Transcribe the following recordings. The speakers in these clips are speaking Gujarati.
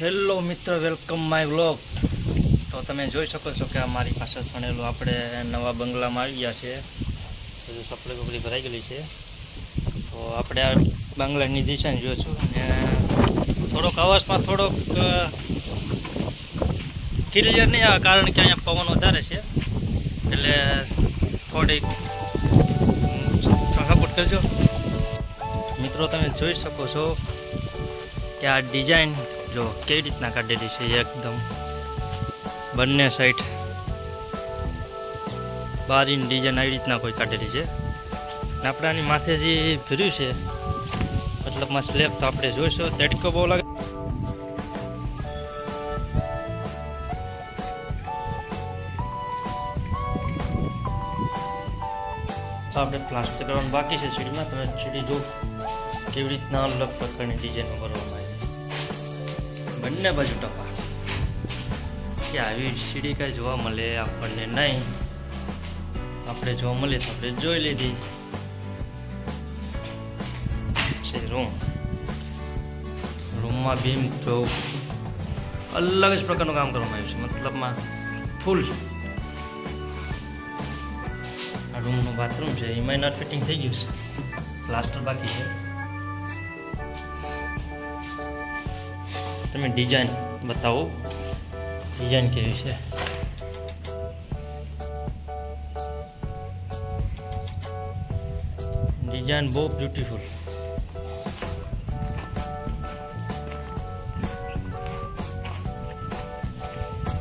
હેલો મિત્ર વેલકમ માય વ્લોગ તો તમે જોઈ શકો છો કે મારી પાસે સણેલું આપણે નવા બંગલામાં આવી ગયા છે બધું સપડી બપડી ભરાઈ ગયેલી છે. તો આપણે આ બંગલાની દિશા જોઈશું. અને થોડોક અવાજમાં થોડોક ક્લિયર નહીં આવે કારણ કે અહીંયા પવન વધારે છે. એટલે થોડીક, સપોર્ટ કરજો. મિત્રો, તમે જોઈ શકો છો કે આ ડિઝાઇન જો કેવી રીતના કાઢેલી છે, એકદમ. બંને સાઈડ બારીની ડિઝાઇન આવી રીતના કોઈ કાઢેલી છે. ને આપણે આની માથે જે ભર્યું છે મતલબમાં સ્લેબ તો આપણે જોઈશું. તડકો બહુ લાગે. આપણે પ્લાસ્ટર કરવાનું બાકી છે સીડીમાં. તમે સીડી જો કેવી રીતના અલગ પ્રકારની ડિઝાઇનો કરવામાં આવી બંને બાજુ ટપા. કે આવી સીડી કાંઈ જોવા મળે, આપણને નહીં. આપણે જોવા મળે તો આપણે જોઈ લીધી. છે રૂમ રૂમમાં બીમ જો અલગ જ પ્રકારનું કામ કરવામાં આવ્યું છે. મતલબમાં ફૂલ આ રૂમનું બાથરૂમ છે એમાં નટ ફિટિંગ થઈ ગયું છે. પ્લાસ્ટર બાકી છે. તમે ડિઝાઇન બતાવો. ડિઝાઇન કેવી છે ડિઝાઇન બહુ બ્યુટીફુલ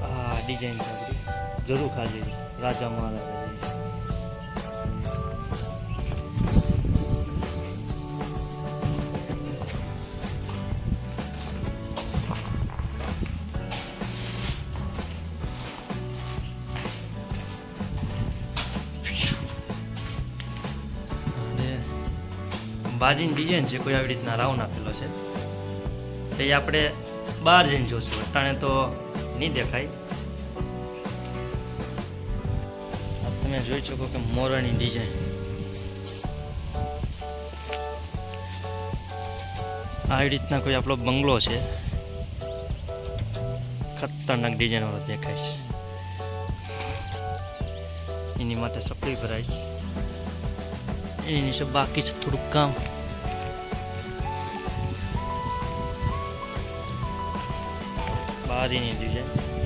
આ ડિઝાઇન. જરૂર ખાલી રાજા મહારાજા બારીની ડિઝાઇન છે કોઈ આવી રીતના રાઉન્ડ આપેલો છે, તો એ આપણે બહાર જઈને જોશું. અટાણે તો નહીં દેખાય. તમે જોઈ શકો કે મોરાની ડિઝાઇન આવી રીતના કોઈ આપણો બંગલો છે. ખતરનાક ડિઝાઇન વાળો દેખાય છે. એની માટે સપ્લાય ભરાય છે. એની નીચે બાકી છે થોડુંક કામ. બારીની ડિઝાઇન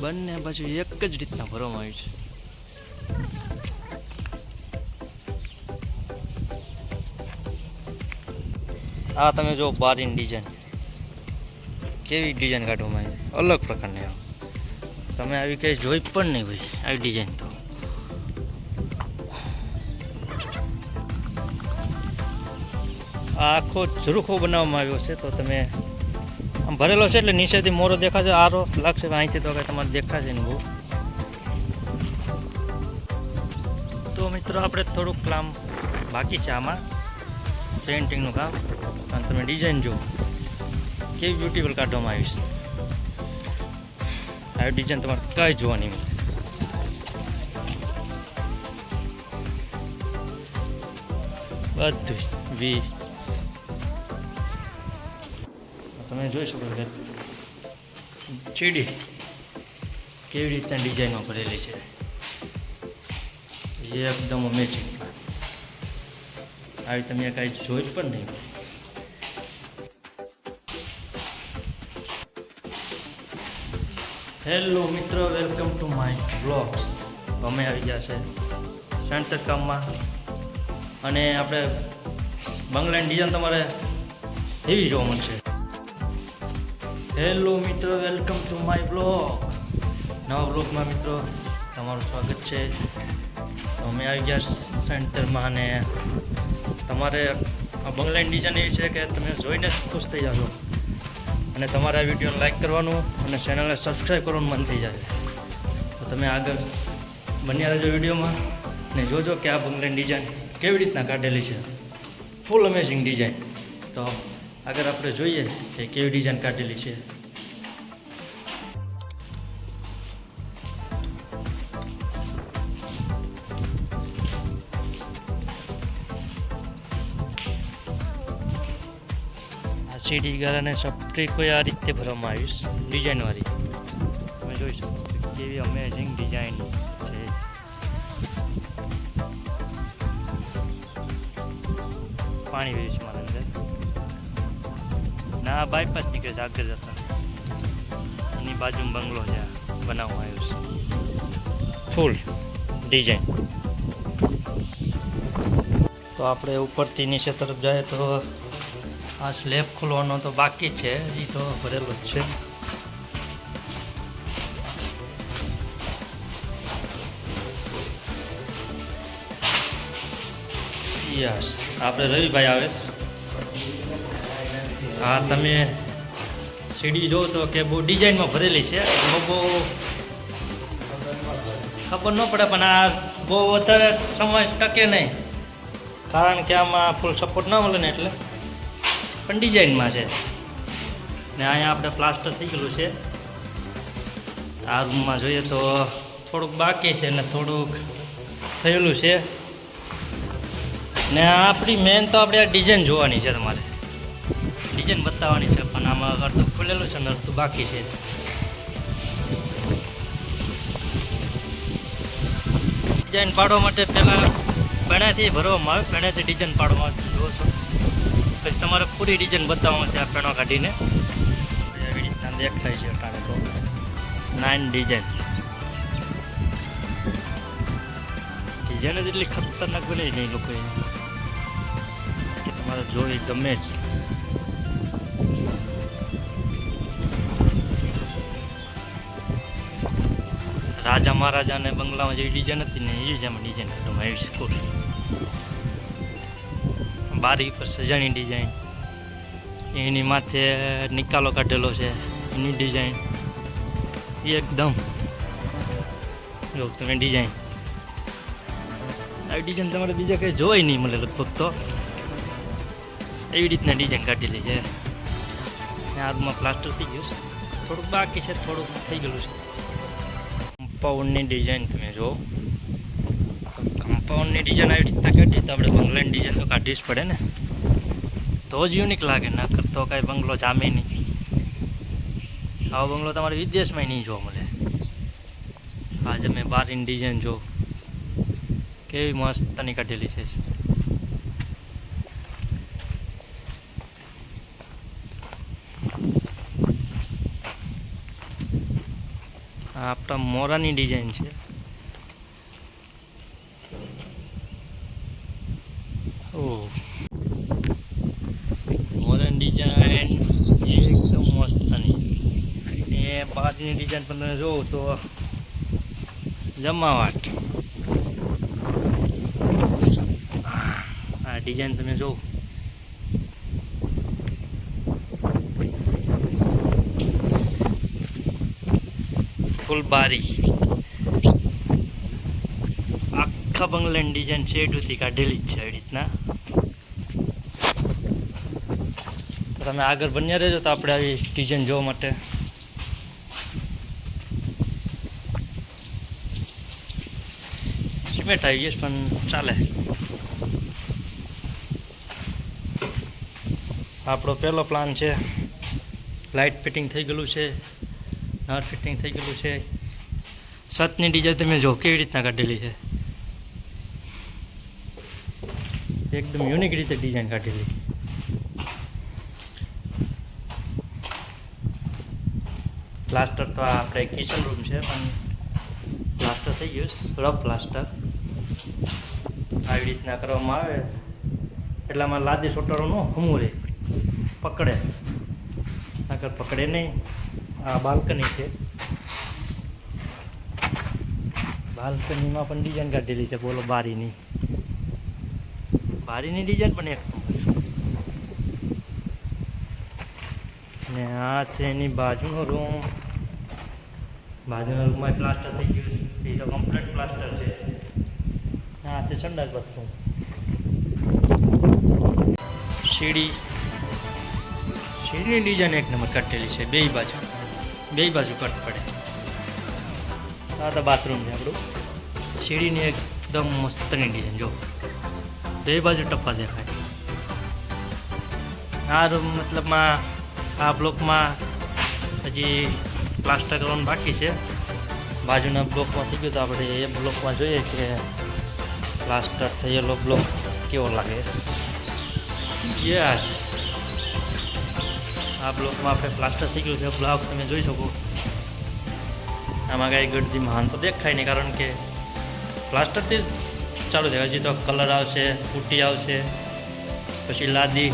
બંને બાજુ એક જ રીતના ભરવામાં આવ્યું છે. આ તમે જો બારીની ડિઝાઇન કેવી ડિઝાઇન કાઢવામાં આવી? અલગ પ્રકારની. તમે આવી કંઈ જોઈ પણ નહીં ભાઈ આવી ડિઝાઇન તો. આખો ઝરૂખો બનાવવામાં આવ્યો છે, તો તમે ભરેલો છે એટલે નીચેથી મોરો દેખાશે, આરો લાગશે અહીંથી તો કંઈ તમારે દેખાશે નહીં બહુ. તો મિત્રો, આપણે થોડુંક કામ બાકી છે આમાં. પેઇન્ટિંગનું કામ. અને તમે ડિઝાઇન જુઓ. કેવી બ્યુટીફુલ કાઢવામાં આવી છે. આવી ડિઝાઇન તમારે કઈ જોવાની બધું વી તમે જોઈ શકો કે ચીડી કેવી રીતના ડિઝાઇનમાં કરેલી છે. એ એકદમ અમેઝિંગ આવી તમે કાંઈ જોઈ જ પણ નહીં. હેલો મિત્રો વેલકમ ટુ માય બ્લોગ્સ અમે આવી ગયા છે સેન્ટર કામમાં અને આપણે બંગલાની ડિઝાઇન તમારે એવી જોવા મળશે. હેલો મિત્રો વેલકમ ટુ માય બ્લોગ નવા બ્લોગમાં મિત્રો, તમારું સ્વાગત છે. અમે આવી ગયા સેન્ટરમાં અને તમારે આ બંગલાની ડિઝાઇન એવી છે કે તમે જોઈને ખુશ થઈ જશો. અને તમારે વિડીયોને લાઇક કરવાનું અને ચેનલને સબસ્ક્રાઈબ કરવાનું મન થઈ જાય. તો તમે આગળ બન્યા રહેજો વિડીયોમાં ને જોજો કે આ બંગલાની ડિઝાઇન કેવી રીતના કાઢેલી છે. ફૂલ અમેઝિંગ ડિઝાઇન તો આગળ આપણે જોઈએ કે કેવી ડિઝાઇન કાઢેલી છે. સીડી ગાળાને સપટી કોઈ આ રીતે ભરવામાં આવીશ ડિઝાઇનવાળી તમે જોઈ શકો કેવી અમેઝિંગ ડિઝાઇન છે. પાણી વેચ ના બાયપાસ નીકળે છે આગળ જતા એની બાજુમાં બંગલો છે બનાવવા આવ્યો છે. ફૂલ ડિઝાઇન તો આપણે ઉપરથી નીચે તરફ જાય તો આ સ્લેબ ખોલવાનો તો બાકી છે એ તો ભરેલો જ છે. યસ આપણે રવિભાઈ આવે હા તમે સીડી જો તો કે બહુ ડિઝાઇનમાં ભરેલી છે. બહુ ખબર ન પડે પણ આ બહુ વધારે સમય ટકે નહીં. કારણ કે આમાં ફૂલ સપોર્ટ ના મળે ને એટલે. પણ ડિઝાઇનમાં છે. ને અહીંયા આપણે પ્લાસ્ટર થઈ ગયેલું છે. આ રૂમમાં જોઈએ તો થોડુંક બાકી છે ને થોડુંક થયેલું છે. ને આપણી મેન તો આપણે આ ડિઝાઇન જોવાની છે તમારે. ડિઝાઇન બતાવવાની છે, પણ આમાં અડધું ખુલેલું છે ને અડધું બાકી છે. ડિઝાઇન પાડવા માટે પહેલાં પેણાથી ભરવામાં આવે પેણાથી ડિઝાઇન પાડવામાં આવે જુઓ છો. પછી તમારે પૂરી ડિઝાઇન બતાવવામાં છે આ પેણો કાઢીને. એવી રીતના દેખાય છે અટાણે તો. નાઇન ડિઝાઇન ડિઝાઇન જ એટલી ખતરનાક બની નહીં લોકોએ. તમારે જોઈ ગમે જ. રાજા મહારાજાને બંગલામાં જેવી ડિઝાઈન હતી ને એવી જ ડિઝાઇન કરવામાં એવી સ્કૂલ. બારી પર સજાણી ડિઝાઇન. એની માથે નિકાલો કાઢેલો છે, એની ડિઝાઇન. એકદમ જો તમે ડિઝાઇન. આવી ડિઝાઇન તમારે બીજા કંઈ જોઈ નહીં મળે લગભગ તો. એવી રીતના ડિઝાઇન કાઢેલી છે. રૂમમાં પ્લાસ્ટર થઈ ગયું છે. થોડુંક બાકી છે, થોડુંક થઈ ગયેલું છે. કમ્પાઉન્ડની ડિઝાઇન તમે જુઓ. કમ્પાઉન્ડની ડિઝાઇન આવી રીતના કાઢીએ તો આપણે બંગલાની ડિઝાઇન તો કાઢવી જ પડે ને. તો જ યુનિક લાગે, ના કરતો કાંઈ બંગલો જામે નહીં. આવો બંગલો તમારે વિદેશમાં નહીં જોવા મળે. આજે મેં બારીની ડિઝાઇન જો કેવી મસ્તની કાઢેલી છે. આપણા મોરાની ડિઝાઇન છે. ઓ. મોરાની ડિઝાઇન એકદમ મસ્તની. એ બાજની ડિઝાઇન પણ તમે જોઉં તો જમાવાટ. આ ડિઝાઇન તમે જોવો ફૂલ બારી આખા બંગલાની ડિઝાઇન શેડુથી કાઢેલી જ છે એવી રીતના. તમે આગળ બન્યા રહેજો તો આપણે આવી ડિઝાઇન જોવા માટે. સિમેન્ટ આવી જઈશ પણ ચાલે. આપણો પહેલો પ્લાન છે. લાઇટ ફિટિંગ થઈ ગયેલું છે. નળ ફિટિંગ થઈ ગયેલું છે. છતની ડિઝાઇન તમે જો કેવી રીતના કાઢેલી છે. એકદમ યુનિક રીતે ડિઝાઇન કાઢેલી. પ્લાસ્ટર તો આપણે કિચન રૂમ છે, પણ પ્લાસ્ટર થઈ ગયું, રફ પ્લાસ્ટર. આવી રીતના કરવામાં આવે. એટલામાં લાદી સોટરો ન હમું રહે પકડે. આગળ પકડે નહીં. આ બાલ્કની છે. બાલ્કનીમાં પણ ડિઝાઇન કાઢેલી છે, બોલો બારીની. બારીની ડિઝાઇન પણ એક ને આ છે એની બાજુનો રૂમ બાજુના રૂમમાં પ્લાસ્ટર થઈ ગયું છે. એ તો કમ્પ્લીટ પ્લાસ્ટર છે. આ છે સંડાસ બાથરૂમ સીડી. સીડીની ડિઝાઇન એક નંબર કાઢેલી છે બે બાજુ. બે બાજુ કટ પડે. આ તો બાથરૂમ છે આપણું. સીડીની એકદમ મસ્તની ડિઝાઇન જો. બે બાજુ ટપ્પા દેખાય. આ રૂમ મતલબમાં, આ બ્લોકમાં હજી પ્લાસ્ટર કરવાનું બાકી છે. બાજુના બ્લોકમાં થઈ ગયું તો આપણે એ બ્લોકમાં જોઈએ કે પ્લાસ્ટર થયેલો બ્લોક કેવો લાગે. યસ આ બ્લોકમાં આપણે પ્લાસ્ટર થઈ ગયું છે. બ્લોક તમે જોઈ શકો. આમાં કાંઈ ગળતી મહાન તો દેખાય નહીં, કારણ કે પ્લાસ્ટરથી જ ચાલુ થાય. હજી તો કલર આવશે પુટ્ટી આવશે, પછી લાદી.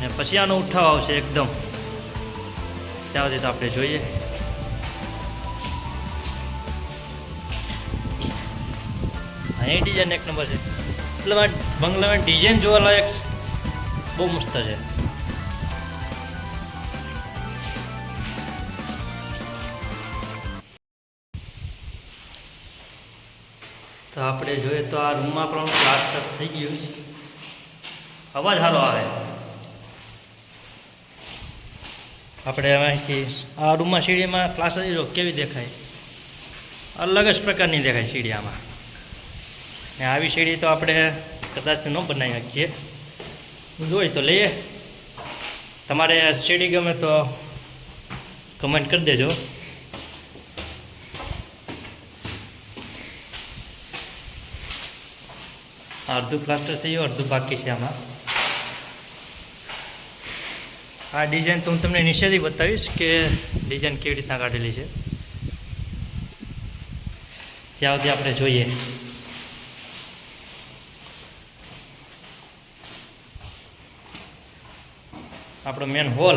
ને પછી આનો ઉઠાવ આવશે એકદમ. ત્યાં સુધી તો આપણે જોઈએ. અહીં ડિઝાઇન એક નંબર છે. એટલે બંગલામાં ડિઝાઇન જોવાલાયક બહુ મસ્ત છે. તો આપણે જોઈએ તો આ રૂમમાં પણ પ્લાસ્ટર થઈ ગયું. અવાજ સારો આવે. આપણે અહીંથી આ રૂમમાં સીડીમાં પ્લાસ્ટર જો કેવી દેખાય? અલગ જ પ્રકારની દેખાય સીડીયામાં. ને આવી સીડી તો આપણે કદાચ ન બનાવી શકીએ. જોઈએ તો લઈએ. તમારે સીડી ગમે તો કમેન્ટ કરી દેજો. અડધું પ્લાસ્ટર થઈ ગયું, અડધું બાકી છે આમાં. આ ડિઝાઇન તો હું તમને નીચેથી બતાવીશ કે ડિઝાઇન કેવી રીતના કાઢેલી છે. ત્યાં સુધી આપણે જોઈએ. આપણો મેન હોલ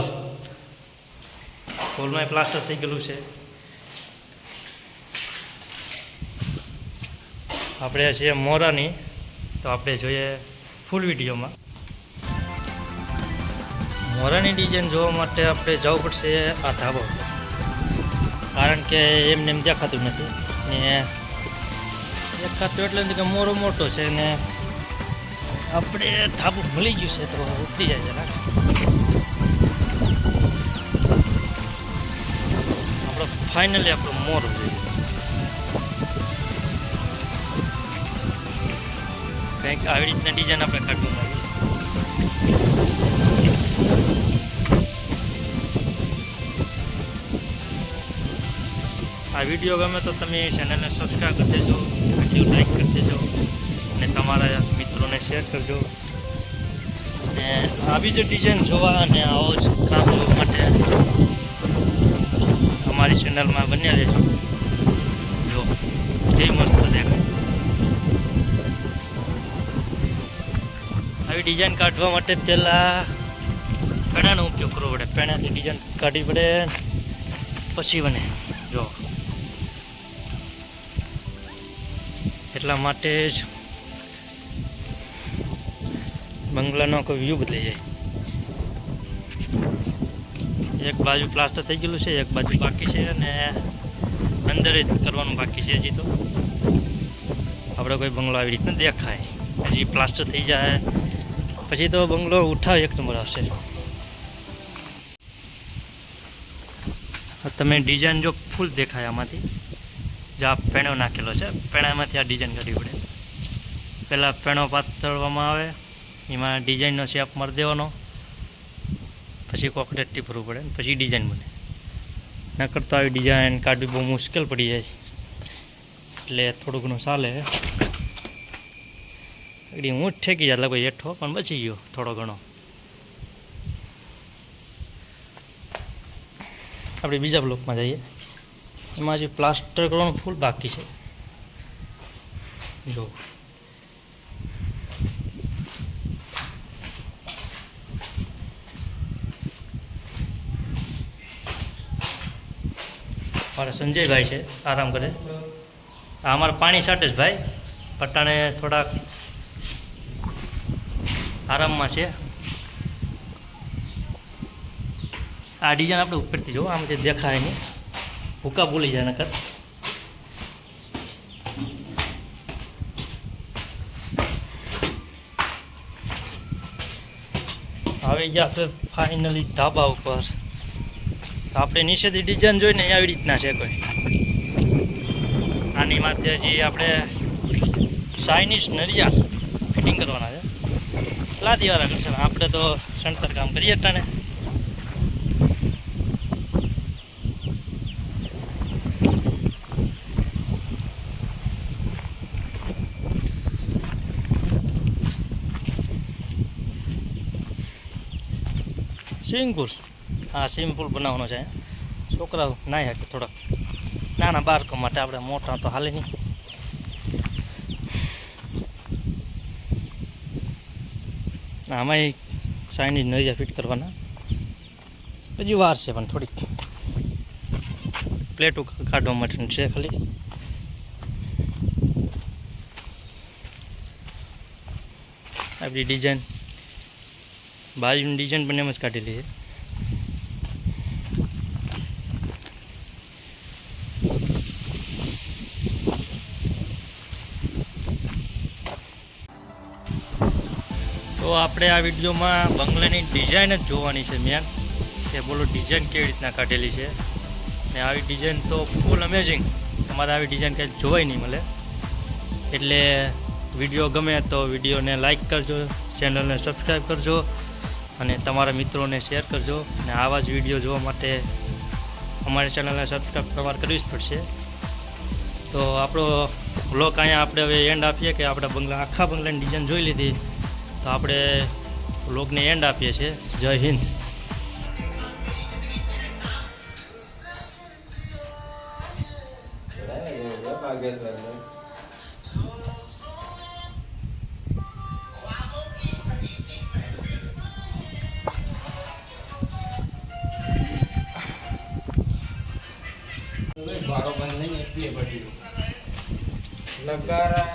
હોલમાં પ્લાસ્ટર થઈ ગયેલું છે. આપણે છીએ મોરાની તો આપણે જોઈએ ફૂલ વિડીયોમાં મોરાની ડિઝાઇન જોવા માટે આપણે જવું પડશે આ ધાબો. કારણ કે એમને એમ દેખાતું નથી. ને દેખાતું એટલે કે મોરો મોટો છે ને આપણે ધાબુ ભૂલી ગયું છે તો ઉતરી જાય જરા આપણો ફાઇનલી આપણો મોર જોઈએ કંઈક આવી રીતના ડિઝાઇન આપણે કાઢવું લાગે આ વીડિયો ગમે તો તમે ચેનલને સબસ્ક્રાઈબ કરી દેજો વીડિયો લાઈક કરી દેજો, અને તમારા મિત્રોને શેર કરજો અને આવી જ ડિઝાઇન જોવા અને આવો જ કામ માટે અમારી ચેનલમાં બન્યા રહેજો. જો કેવી મસ્ત દેખાય. આવી ડિઝાઇન કાઢવા માટે પહેલાં પેણાનો ઉપયોગ કરવો પડે. પેણાથી ડિઝાઇન કાઢવી પડે, પછી બને. જો. એટલા માટે જ બંગલાનો કોઈ વ્યૂ બદલાઈ જાય. એક બાજુ પ્લાસ્ટર થઈ ગયેલું છે, એક બાજુ બાકી છે અને અંદર જ કરવાનું બાકી છે હજી તો. આપણે કોઈ બંગલો આવી રીતના દેખાય. હજી પ્લાસ્ટર થઈ જાય પછી તો બંગલો ઉઠાવ એક નંબર આવશે. તમે ડિઝાઇન જો ફૂલ દેખાય આમાંથી. જે આ પેણો નાખેલો છે, પેણામાંથી આ ડિઝાઇન કાઢવી પડે. પહેલાં પેણો પાતળવામાં આવે, એમાં ડિઝાઇનનો શેપ મારી દેવાનો. પછી કોકરેટથી ભરવું પડે પછી ડિઝાઇન બને. ના તો આવી ડિઝાઇન કાઢવી બહુ મુશ્કેલ પડી જાય. એટલે થોડું ઘણું ચાલે. એડી હું જ ઠેકી જાય લગભગ હેઠો, પણ બચી ગયો થોડો ઘણો. આપણે બીજા બ્લોકમાં જઈએ. એમાં હજી પ્લાસ્ટર કરવાનું ફૂલ બાકી છે. જો. મારા સંજયભાઈ છે, આરામ કરે. અમારે પાણી છાંટે જ ભાઈ. પટાણે થોડાક આરામમાં છે. આ ડિઝાઇન આપણે ઉપરથી જોવો જે દેખાય નહીં. ભૂકા ભૂલી જાય નકર. આવી ગયા આપણે ફાઇનલી ધાબા ઉપર. તો આપણે નીચેથી ડિઝાઇન જોઈને આવી રીતના છે કોઈ. આની માથે હજી આપણે ચાઇનીઝ નરિયા ફિટિંગ કરવાના છે. લાદીવાળા કરશે. આપણે તો સંતર કામ કરીએ ટાણે સ્વિમિંગ પુલ હા સ્વિમિંગ પુલ બનાવવાનો છે. છોકરાઓ નાહી શકે થોડાક. નાના બાળકો માટે આપણે મોટા તો હાલે નહીં. આમાં ચાઇનીઝ નરિયા ફિટ કરવાના. હજી વાર છે પણ થોડીક. પ્લેટો કાઢવા માટેનું છે ખાલી. આપણી ડિઝાઇન બાજુની ડિઝાઇન પણ એમ જ કાઢેલી છે. આપણે આ વિડીયોમાં બંગલાની ડિઝાઇન જ જોવાની છે મેન કે બોલો ડિઝાઇન કેવી રીતના કાઢેલી છે. ને આવી ડિઝાઇન તો ફૂલ અમેઝિંગ તમારે આવી ડિઝાઇન કંઈ જોવાય નહીં મળે. એટલે વીડિયો ગમે તો વિડીયોને લાઇક કરજો ચેનલને સબસ્ક્રાઈબ કરજો, અને તમારા મિત્રોને શેર કરજો. અને આવા જ વીડિયો જોવા માટે અમારી ચેનલને સબસ્ક્રાઈબ તમારે કરવી જ પડશે. તો આપણો બ્લોક અહીંયા આપણે હવે એન્ડ આપીએ કે આપણે બંગલા, આખા બંગલાની ડિઝાઇન જોઈ લીધી. તો આપણે બ્લોગને એન્ડ આપીએ છીએ. જય હિન્દ. લગારા